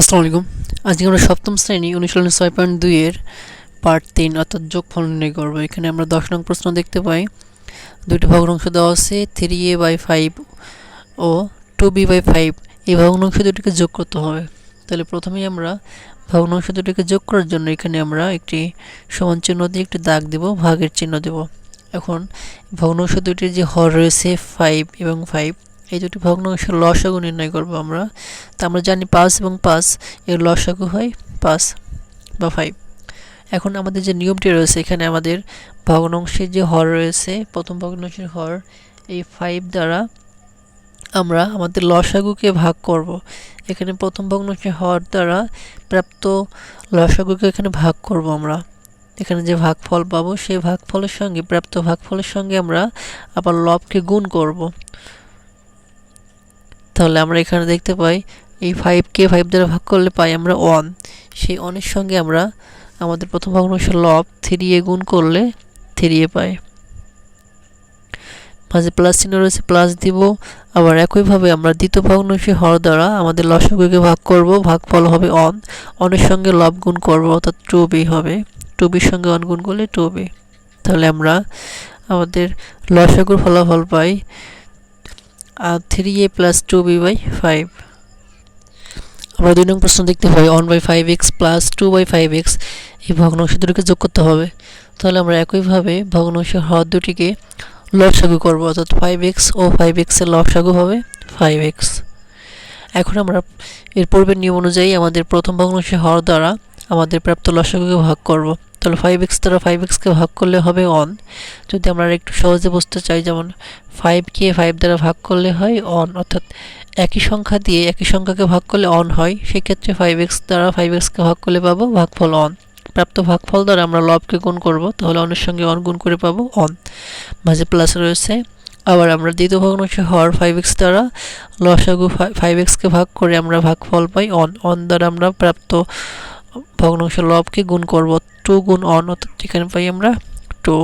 আসসালামু আলাইকুম। আজকে আমরা সপ্তম শ্রেণি অনুশীলন ছয় পয়েন্ট দুইয়ের পার্ট তিন, অর্থাৎ যোগফল নির্ণয় করব। এখানে আমরা দশ নং প্রশ্ন দেখতে পাই। দুইটি ভগ্নাংশ দেওয়া আছে থ্রি এ বাই ফাইভ ও টু বি বাই ফাইভ এই ভগ্নাংশ দুটিকে যোগ করতে হবে। তাহলে প্রথমেই আমরা ভগ্নাংশ দুটিকে যোগ করার জন্য এখানে আমরা একটি সমান চিহ্ন দিয়ে একটি দাগ দেব, ভাগের চিহ্ন দেব। এখন ভগ্নাংশ দুটির যে হর রয়েছে ফাইভ এবং ফাইভ এই দুটি ভগ্নাংশের লসাগু নির্ণয় করব আমরা। তা আমরা জানি পাঁচ এবং পাঁচ, এর লসাগু হয় পাঁচ বা ফাইভ এখন আমাদের যে নিয়মটি রয়েছে, এখানে আমাদের ভগ্নাংশের যে হর রয়েছে, প্রথম ভগ্নাংশের হর, এই ফাইভ দ্বারা আমরা আমাদের লসাগুকে ভাগ করব। এখানে প্রথম ভগ্নাংশের হর দ্বারা প্রাপ্ত লসাগুকে এখানে ভাগ করব আমরা। এখানে যে ভাগফল পাবো, সেই ভাগফলের সঙ্গে, প্রাপ্ত ভাগফলের সঙ্গে আমরা আবার লবকে গুণ করব। তাহলে আমরা এখানে দেখতে পাই, এই ফাইভকে ফাইভ দ্বারা ভাগ করলে পাই আমরা ওয়ান সেই অনের সঙ্গে আমরা আমাদের প্রথম ভগ্নাংশ লব থ্রি এ গুণ করলে থ্রি এ পাই। মাঝে প্লাস চিহ্ন রয়েছে প্লাস দিব। আবার একইভাবে আমরা দ্বিতীয় ভগ্নাংশে হর দ্বারা আমাদের লসগুকে ভাগ করব, ভাগফল হবে অন অনের সঙ্গে লব গুণ করব, অর্থাৎ টু বি হবে। টু বির সঙ্গে অন গুণ করলে টু বি তাহলে আমরা আমাদের লসাগুর ফলাফল পাই আর three A plus two B by five আমরা দুই নং প্রশ্ন দেখতে পাই one by five x plus two by five x এই ভগ্নাংশ দুটিকে যোগ করতে হবে। তাহলে আমরা একইভাবে ভগ্নাংশের হর দুটিকে লসাগু করব, অর্থাৎ ফাইভ এক্স ও ফাইভ এক্সের লসাগু হবে ফাইভ এক্স এখন আমরা এর পূর্বের নিয়ম অনুযায়ী আমাদের প্রথম ভগ্নাংশের হর দ্বারা আমাদের প্রাপ্ত লসাগুকে ভাগ করব। তাহলে ফাইভ এক্স দ্বারা ফাইভ এক্সকে ভাগ করলে হবে অন যদি আমরা একটু সহজে বুঝতে চাই, যেমন ফাইভকে ফাইভ দ্বারা ভাগ করলে হয় অন অর্থাৎ একই সংখ্যা দিয়ে একই সংখ্যাকে ভাগ করলে অন হয়, সেক্ষেত্রে ফাইভ এক্স দ্বারা ফাইভ এক্সকে ভাগ করলে পাবো ভাগফল অন প্রাপ্ত ভাগফল দ্বারা আমরা লবকে গুণ করব, তাহলে অনের সঙ্গে অন গুণ করে পাবো অন মাঝে প্লাস রয়েছে। আবার আমরা দ্বিতীয় ভগ্নাংশ হর ফাইভ এক্স দ্বারা লসাগু ফাইভ এক্সকে ভাগ করে আমরা ভাগফল পাই অন অন দ্বারা আমরা প্রাপ্ত ভগ্নাংশ লবকে গুণ করব? টু গুণ অন অর্থাৎ এখানে পাই আমরা টু।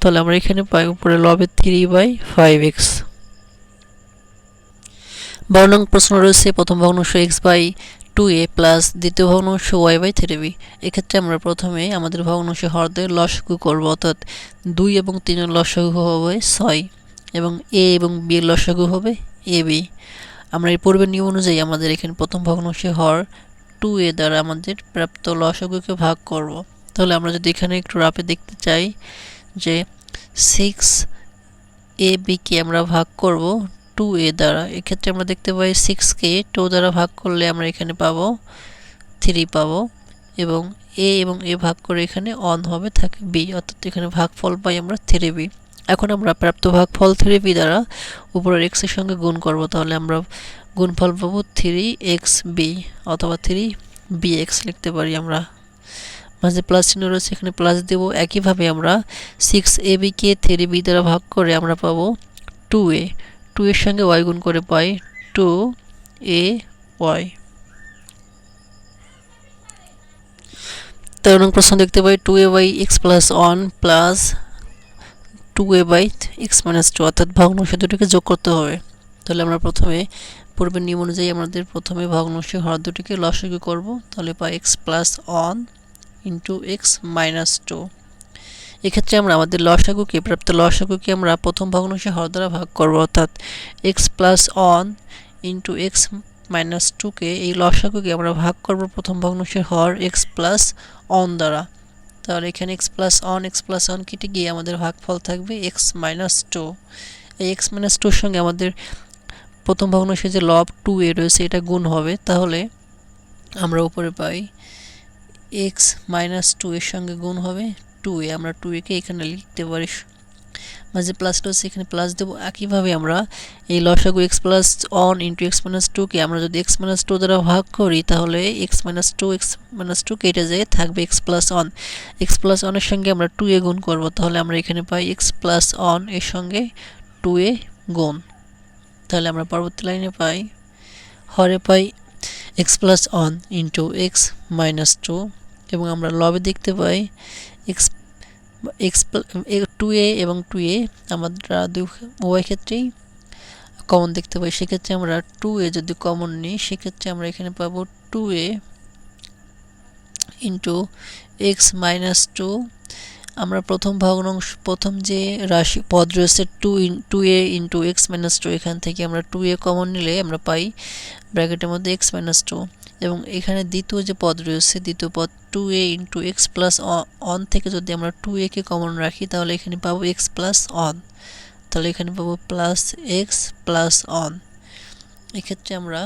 তাহলে আমরা এখানে পাই উপরে লবে থ্রি বাই ফাইভ এক্স। বারো প্রশ্ন রয়েছে, প্রথম ভগ্নাংশ x by two A plus দ্বিতীয় ভগ্নাংশ ওয়াই বাই থ্রি বি। এক্ষেত্রে আমরা প্রথমে আমাদের ভগ্নাংশ হরদের লসাগু করব, অর্থাৎ দুই এবং তিনের লসাগু হবে ছয় এবং এ এবং বি এর লসাগু হবে এ বি। আমরা এই পূর্বের নিয়ম অনুযায়ী আমাদের এখানে প্রথম ভগ্নাংশে হর টু এ দ্বারা আমাদের প্রাপ্ত লসাগুকে ভাগ করব। তাহলে আমরা যদি এখানে একটু রাপে দেখতে চাই যে সিক্স এ বিকে আমরা ভাগ করব টু এ দ্বারা এক্ষেত্রে আমরা দেখতে পাই সিক্সকে টু দ্বারা ভাগ করলে আমরা এখানে পাবো থ্রি পাবো এবং এ এবং এ ভাগ করে এখানে অন হবে থাকে বি অর্থাৎ এখানে ভাগফল পাই আমরা থ্রি বি এখন আমরা প্রাপ্ত ভাগফল থ্রি বি দ্বারা উপরের এক্সের সঙ্গে গুণ করব, তাহলে আমরা গুণফল পাবো থ্রি এক্স বি, অথবা থ্রি বি এক্স লিখতে পারি আমরা। মাঝে প্লাস চিহ্ন রয়েছে, এখানে প্লাস দেব। একইভাবে আমরা সিক্স এ বিকে থ্রি বি দ্বারা ভাগ করে আমরা পাবো টু এ টু এর সঙ্গে ওয়াই গুণ করে পাই টু এ ওয়াই তেরো নং প্রশ্ন দেখতে পাই two A Y x plus one plus two A by x minus two অর্থাৎ ভগ্নাংশ দুটিকে যোগ করতে হবে। তাহলে আমরা প্রথমে পূর্বের নিয়ম অনুযায়ী আমাদের প্রথমে ভগ্নাংশ হর দুটিকে লসাগু করব। তাহলে পাই x plus one into x minus two এক্ষেত্রে আমরা আমাদের লসাগুকে, প্রাপ্ত লসাগুকে আমরা প্রথম ভগ্নাংশে হর দ্বারা ভাগ করব। অর্থাৎ x plus one into x minus টুকে এই লসাগুকে আমরা ভাগ করব প্রথম ভগ্নাংশের হর এক্স প্লাস অন দ্বারা। তাহলে এখানে x plus one x plus one কেটে গিয়ে আমাদের ভাগফল থাকবে এক্স মাইনাস টু এই এক্স মাইনাস টুর সঙ্গে আমাদের প্রথম ভগ্নাংশে যে লব টু এ রয়েছে, এটা গুণ হবে। তাহলে আমরা উপরে পাই এক্স মাইনাস টু এর সঙ্গে গুণ হবে টু এ। আমরা টু একে এখানে লিখতে পারি মাঝে প্লাস রয়েছে এখানে প্লাস দেবো একইভাবে আমরা এই লসাগু x plus one into x minus টুকে আমরা যদি এক্স মাইনাস টু দ্বারা ভাগ করি, তাহলে x minus two x minus two কেটে যায় থাকবে x plus one x plus অনের সঙ্গে আমরা টু এ গুণ করব, তাহলে আমরা এখানে পাই এক্স প্লাস অন এর সঙ্গে টু এ গুণ। তাহলে আমরা পরবর্তী লাইনে পাই, হরে পাই x plus one into x minus two এবং আমরা লবে দেখতে পাই এক্স এক্স টু এ এবং টু এ আমরা দুই উভয় ক্ষেত্রেই কমন দেখতে পাই। সেক্ষেত্রে আমরা টু এ যদি কমন নিই, সেক্ষেত্রে আমরা এখানে পাবো two A into x minus two আমরা প্রথম ভগ্নাংশ, প্রথম যে রাশি, পদ রয়েছে two in two A into x minus two এখান থেকে আমরা টু এ কমন নিলে আমরা পাই ব্র্যাকেটের মধ্যে এক্স মাইনাস টু এবং এখানে দ্বিতীয় যে পদ রয়েছে, দ্বিতীয় পদ two A into x plus one থেকে যদি আমরা টু একে কমন রাখি, তাহলে এখানে পাবো এক্স প্লাস অন তাহলে এখানে পাবো প্লাস এক্স প্লাস অন এক্ষেত্রে আমরা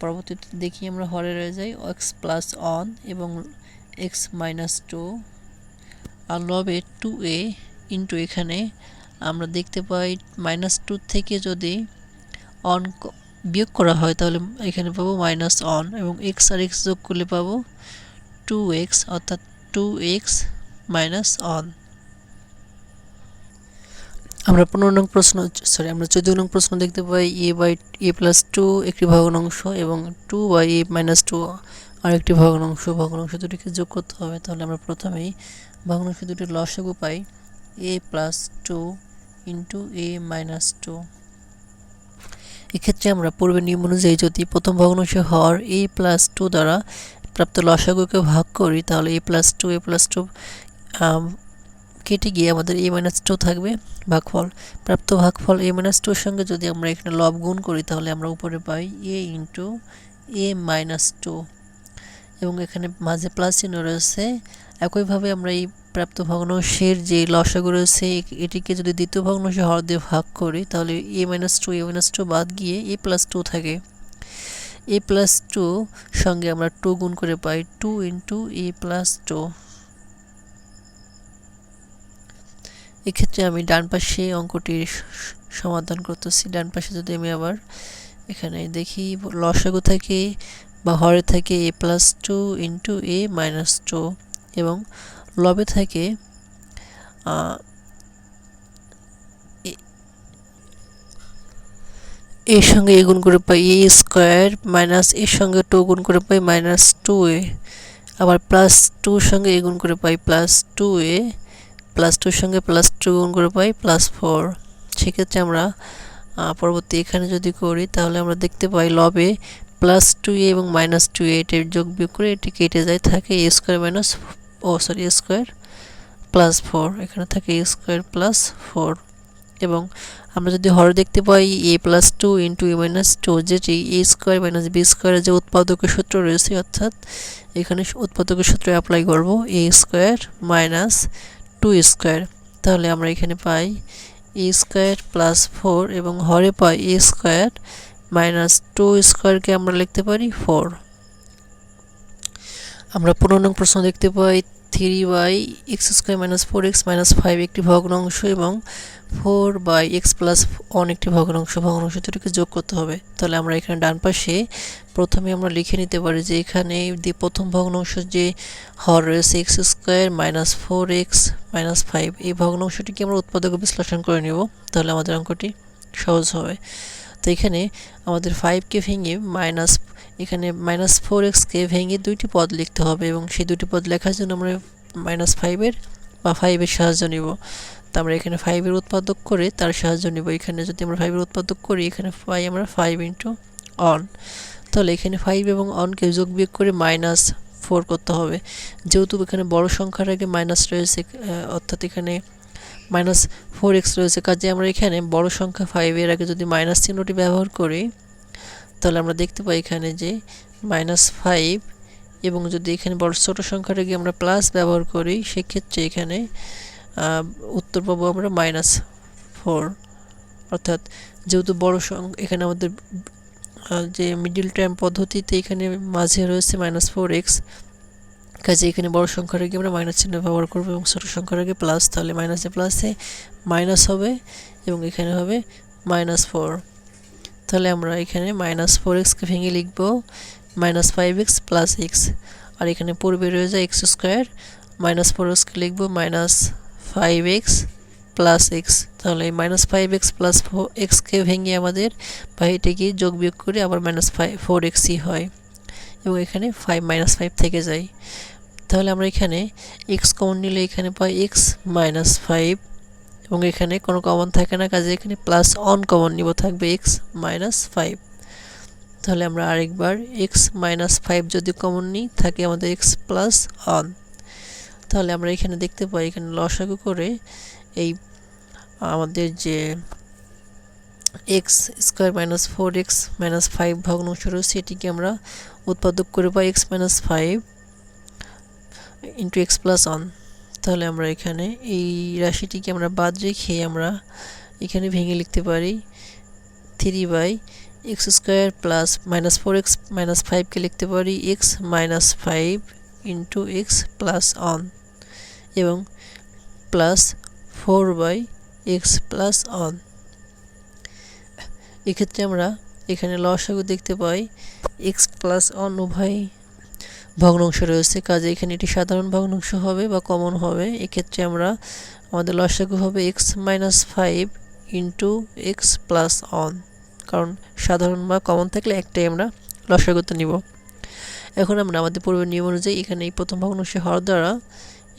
পরবর্তীতে দেখি আমরা হরে রয়ে যাই এক্স প্লাস অন এবং এক্স মাইনাস টু আর লবে টু এ ইন্টু এখানে আমরা দেখতে পাই মাইনাস টু থেকে যদি অন বিয়োগ করা হয়, তাহলে এখানে পাবো মাইনাস অন এবং এক্স আর এক্স যোগ করলে পাবো টু এক্স অর্থাৎ টু এক্স মাইনাস অন আমরা পনেরো নং প্রশ্ন সরি আমরা চোদ্দ নং প্রশ্ন দেখতে পাই A by A plus two একটি ভগ্নাংশ এবং two by A minus two আরেকটি ভগ্নাংশ ভগ্নাংশ দুটিকে যোগ করতে হবে, তাহলে আমরা প্রথমেই ভগ্নাংশ দুটির লসাগু পাই A plus two into A minus two এক্ষেত্রে আমরা পূর্বে নিয়ম অনুযায়ী যদি প্রথম ভগ্নাংশ হওয়ার এ প্লাস টু দ্বারা প্রাপ্ত লসাগুকে ভাগ করি, তাহলে A plus two A plus two কেটে গিয়ে আমাদের এ মাইনাস টু থাকবে ভাগফল। প্রাপ্ত ভাগফল এ মাইনাস টুর সঙ্গে যদি আমরা এখানে লব গুণ করি, তাহলে আমরা উপরে পাই A into A minus two এবং এখানে মাঝে প্লাস চিহ্ন রয়েছে। একইভাবে আমরা এই প্রাপ্ত ভগ্নাংশের যে লসাগু রয়েছে এটিকে যদি দ্বিতীয় ভগ্নাংশ হর দিয়ে ভাগ করি, তাহলে A minus two A minus two বাদ গিয়ে এ প্লাস টু থাকে। এ প্লাস টু সঙ্গে আমরা টু গুণ করে পাই two into A plus two এক্ষেত্রে আমি ডান পাশে অঙ্কটির সমাধান করতেছি। ডান পাশে যদি আমি আবার এখানে দেখি, লসাগু থাকে বা হরে থাকে A plus two into A minus two এবং লবে থাকে এর সঙ্গে এ গুণ করে পাই এ স্কোয়ার মাইনাস এর সঙ্গে টু গুণ করে পাই মাইনাস টু এ। আবার প্লাস টুর সঙ্গে এ গুণ করে পাই প্লাস টু এ, প্লাস টুর সঙ্গে প্লাস টু গুণ করে পাই প্লাস ফোর। সেক্ষেত্রে আমরা পরবর্তী এখানে যদি করি, তাহলে আমরা দেখতে পাই লবে প্লাস টু এ এবং মাইনাস টু এ, এটির যোগ বিয়োগ করে এটি কেটে যায়, থাকে A square minus oh sorry square plus four এখানে থাকে স্কোয়ার প্লাস ফোর এবং আমরা যদি হর দেখতে পাই A plus two into A minus two যেটি এ স্কোয়ার মাইনাস বি স্কোয়ারের যে উৎপাদকের সূত্র রয়েছে, অর্থাৎ এখানে উৎপাদকের সূত্র অ্যাপ্লাই করব a square minus two square তাহলে আমরা এখানে পাই এ স্কোয়ার প্লাস ফোর এবং হরে পাই এ স্কোয়ার মাইনাস টু স্কোয়ারকে আমরা লিখতে পারি ফোর আমরা পনেরো নং প্রশ্ন দেখতে পাই three by x square minus four x minus five একটি ভগ্নাংশ এবং four by x plus one একটি ভগ্নাংশ। ভগ্নাংশ দুটিকে যোগ করতে হবে। তাহলে আমরা এখানে ডান পাশে প্রথমে আমরা লিখে নিতে পারি যে এখানে প্রথম ভগ্নাংশ যে হর রয়েছে x square minus four x minus five. এই ভগ্নাংশটিকে আমরা উৎপাদক বিশ্লেষণ করে নেব। তাহলে আমাদের অঙ্কটি সহজ হবে। তো এখানে আমাদের ফাইভকে ভেঙে মাইনাস এখানে মাইনাস ফোর এক্সকে ভেঙে দুইটি পদ লিখতে হবে এবং সেই দুটি পদ লেখার জন্য আমরা মাইনাস ফাইভের বা ফাইভের সাহায্য নিব। তো আমরা এখানে ফাইভের উৎপাদক করে তার সাহায্য নিব। এখানে যদি আমরা ফাইভের উৎপাদক করি, এখানে পাই আমরা ফাইভ ইন্টু অন তাহলে এখানে ফাইভ এবং অনকে যোগ বিয়োগ করে মাইনাস ফোর করতে হবে। যেহেতু এখানে বড় সংখ্যার আগে মাইনাস রয়েছে অর্থাৎ এখানে মাইনাস ফোর এক্স রয়েছে। কাজে আমরা এখানে বড় সংখ্যা ফাইভের আগে যদি মাইনাস চিহ্নটি ব্যবহার করি, তাহলে আমরা দেখতে পাই এখানে যে মাইনাস ফাইভ এবং যদি এখানে বড় ছোটো সংখ্যার আগে আমরা প্লাস ব্যবহার করি, সেক্ষেত্রে এখানে উত্তর পাবো আমরা মাইনাস ফোর অর্থাৎ যেহেতু বড় সংখ্যা এখানে আমাদের যে মিডিল টাইম পদ্ধতিতে এখানে মাঝে রয়েছে মাইনাস ফোর এক্স কাজে এখানে বড় সংখ্যার আগে আমরা মাইনাস চিহ্ন ব্যবহার করব এবং ছোটো সংখ্যার আগে প্লাস তাহলে মাইনাসে প্লাসে মাইনাস হবে এবং এখানে হবে মাইনাস ফোর তাহলে আমরা এখানে মাইনাস ফোর এক্সকে ভেঙে লিখব minus five x plus x আর এখানে পূর্বে রয়ে যায় এক্স স্কোয়ার মাইনাস ফোর এক্সকে লিখব minus five x plus x তাহলে minus five x plus four এক্সকে ভেঙে আমাদের বাহিরটিকে যোগ বিয়োগ করে আবার মাইনাস ফাইভ ফোর এক্সই হয়। এবং এখানে ফাইভ মাইনাস ফাইভ থেকে যায় তাহলে আমরা এখানে এক্স কমন নিলে এখানে পাই এক্স মাইনাস ফাইভ এবং এখানে কোনো কমন থাকে না, কাজে এখানে প্লাস অন কমন নিব থাকবে এক্স মাইনাস ফাইভ তাহলে আমরা আরেকবার এক্স মাইনাস ফাইভ যদি কমন নিই, থাকে আমাদের এক্স প্লাস অন তাহলে আমরা এখানে দেখতে পাই, এখানে লসাগু করে এই আমাদের যে x square minus four x minus five ভগ্নাংশ রয়েছে এটিকে আমরা উৎপাদক করে পাই x minus five into x plus one তাহলে আমরা এখানে এই রাশিটিকে আমরা বাদ রেখে আমরা এখানে ভেঙে লিখতে পারি three by x square plus minus four x minus ফাইভকে লিখতে পারি x minus five into x plus one এবং plus four by x plus one এক্ষেত্রে আমরা এখানে লসাগু দেখতে পাই এক্স প্লাস অন উভয় ভগ্নাংশ রয়েছে। কাজে এখানে এটি সাধারণ ভগ্নাংশ হবে বা কমন হবে। এক্ষেত্রে আমরা আমাদের লসাগু হবে x minus five into x plus one কারণ সাধারণ বা কমন থাকলে একটাই আমরা লসাগুতে নিব। এখন আমরা আমাদের পূর্বের নিয়ম অনুযায়ী এখানে এই প্রথম ভগ্নাংশে হওয়ার দ্বারা,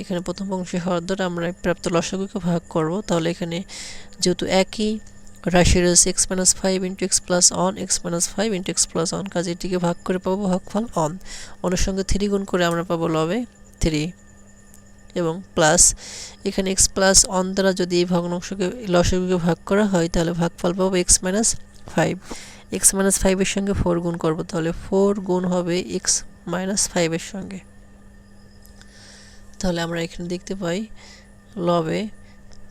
এখানে প্রথম ভগ্নাংশে হওয়ার দ্বারা আমরা প্রাপ্ত লসাগুকে ভাগ করব। তাহলে এখানে যেহেতু একই রাশি রয়েছে x minus five into x plus one x minus five into x plus one কাজে এটিকে ভাগ করে পাবো ভাগফল অন অনের সঙ্গে থ্রি গুণ করে আমরা পাবো লবে থ্রি এবং প্লাস এখানে এক্স প্লাস অন দ্বারা যদি এই ভগ্নাংশকে লসাগুকে ভাগ করা হয়, তাহলে ভাগফল পাবো x minus five x minus ফাইভের সঙ্গে ফোর গুণ করব, তাহলে ফোর গুণ হবে এক্স মাইনাস ফাইভের সঙ্গে। তাহলে আমরা এখানে দেখতে পাই লবে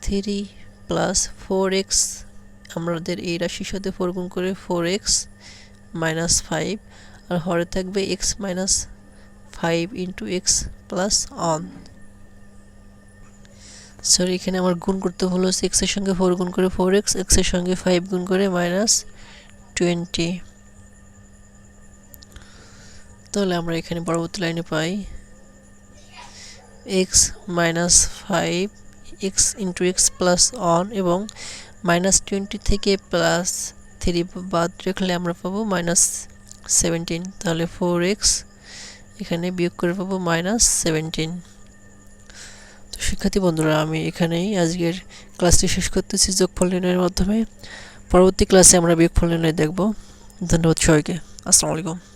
থ্রি প্লাস ফোর এক্স আমাদের এই রাশির সাথে ফোর গুণ করে ফোর এক্স মাইনাস ফাইভ আর হরে থাকবে x minus five into x plus one sorry এখানে আমার গুণ করতে হলো এক্সের সঙ্গে ফোর গুণ করে ফোর এক্স এক্সের সঙ্গে ফাইভ গুণ করে মাইনাস টোয়েন্টি তাহলে আমরা এখানে পরবর্তী লাইনে পাই x minus five x into x plus one এবং মাইনাস টোয়েন্টি থেকে প্লাস থ্রি বাদ রাখলে আমরা পাবো মাইনাস সেভেন্টিন। তাহলে ফোর এক্স, এখানে বিয়োগ করে পাবো মাইনাস সেভেন্টিন। তো শিক্ষার্থী বন্ধুরা, আমি এখানেই আজকের ক্লাসটি শেষ করতেছি যোগফল নির্ণয়ের মাধ্যমে। পরবর্তী ক্লাসে আমরা বিয়োগফল নির্ণয় দেখব। ধন্যবাদ সবাইকে। আসসালামু আলাইকুম।